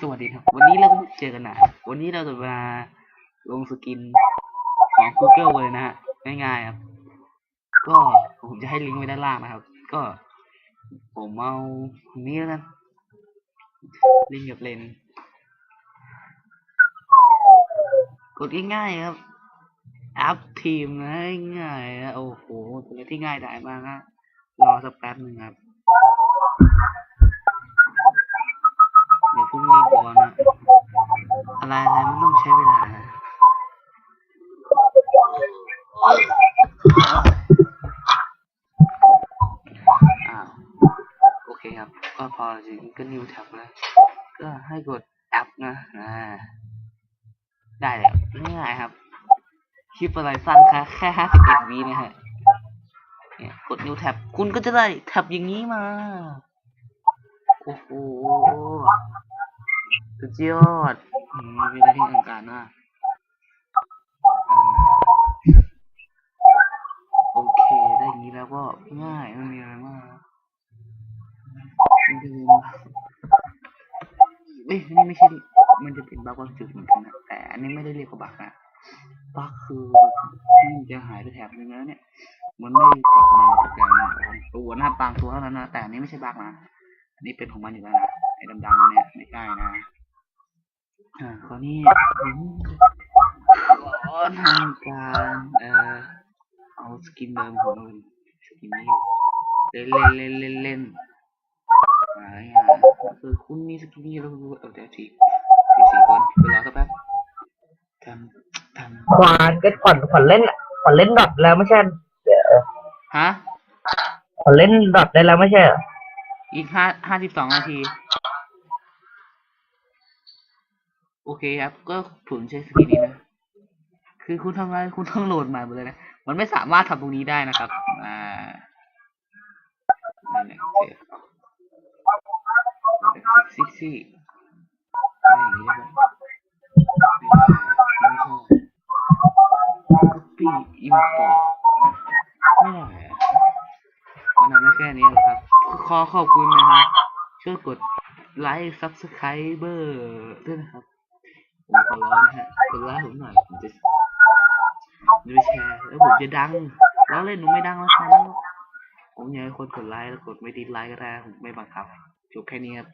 สวัสดีครับ วันนี้เราก็เจอกันนะวันนี้เราจะมาลงสกินของ Google เลยนะฮะง่ายๆครับ ก็ผมจะให้ลิงก์ไว้ด้านล่างนะครับ ก็ ผมเอาอันนี้แล้วกันลิงก์กับเลนกดง่ายๆครับอัพทีมนะง่ายๆโอ้โหเป็นอะไรที่ง่ายดายมากฮะรอสักแป๊บหนึ่งครับ พิ่งรีบร้อนนะอะไรอะไรมันต้องใช้เวลานะโอเคครับ ก็พอจริงก็ new tab แล้ว ก็ให้กดแอปนะอ่าได้แล้วง่ายครับ คลิปอะไรสั้นค่แค่ห้าสิบเอ็ดวินะฮะกด new tab คุณก็จะได้แท็บอย่างนี้มา โอ้โห สุดยอดมมีอะไรที่ต้องการมากโอเค ได้อย่างนี้แล้วก็ง่ายไม่มีอะไรมากลืมเอ้ยนี่ไม่ใช่ มันจะเป็นบั๊กบางจุดเหมือนกันนะ แต่อันนี้ไม่ได้เรียกว่าบั๊กนะ บั๊กคือที่มันจะหายไปแถบนึงแล้วเนี่ย มันไม่กลับมาจากการของตัวหน้าบางตัวเท่านั้นนะ แต่อันนี้ไม่ใช่บั๊กนะ อันนี้เป็นของมันอยู่แล้วนะ ไอ้ดำๆเนี่ยไม่ได้นะ อ่าคราวนี้ผมขอทำการเอ่อเอาสกินเดิมของมันสกินนี้อยู่เล่นเล่นเล่นเล่นเล่นอะไรอะคือคุณมีสกินนี้แล้วคุณเอาเดี๋ยวทีทีสี่ก่อนเวลาสักแป๊บทำทขวานก็ขวัญขวัญเล่นขวัญเล่นดอทแล้วไม่ใช่เดี๋ยวำฮะขวัญเล่นดอทได้แล้วไม่ใช่เหรออีกห้าห้าสิบสองนาที โอเคครับ ก็ผมใช้สกินนี้นะ คือคุณทำงานคุณต้องโหลดใหม่หมดเลยนะ มันไม่สามารถทำตรงนี้ได้นะครับ อ่านั่นแหละเสียซิกซี่อะไรอย่างนี้ได้ปะไม่ได้ไม่ชอบ copy import ไม่ได้อะมันทำได้แค่นี้แหละครับ ขอขอบคุณนะฮะช่วยกดไลค์ subscriber ด้วยนะครับ ผมขอร้อนะฮะกดไลค์ผมหน่อยผมจะจะไปแชร์แล้วผมจะดัง แล้วเล่นหนูไม่ดังแล้วครับผมอยากให้คนกดไลค์แล้วกดไม่ติดไลค์ก็ได้ผมไม่บังคับจบแค่นี้ครับ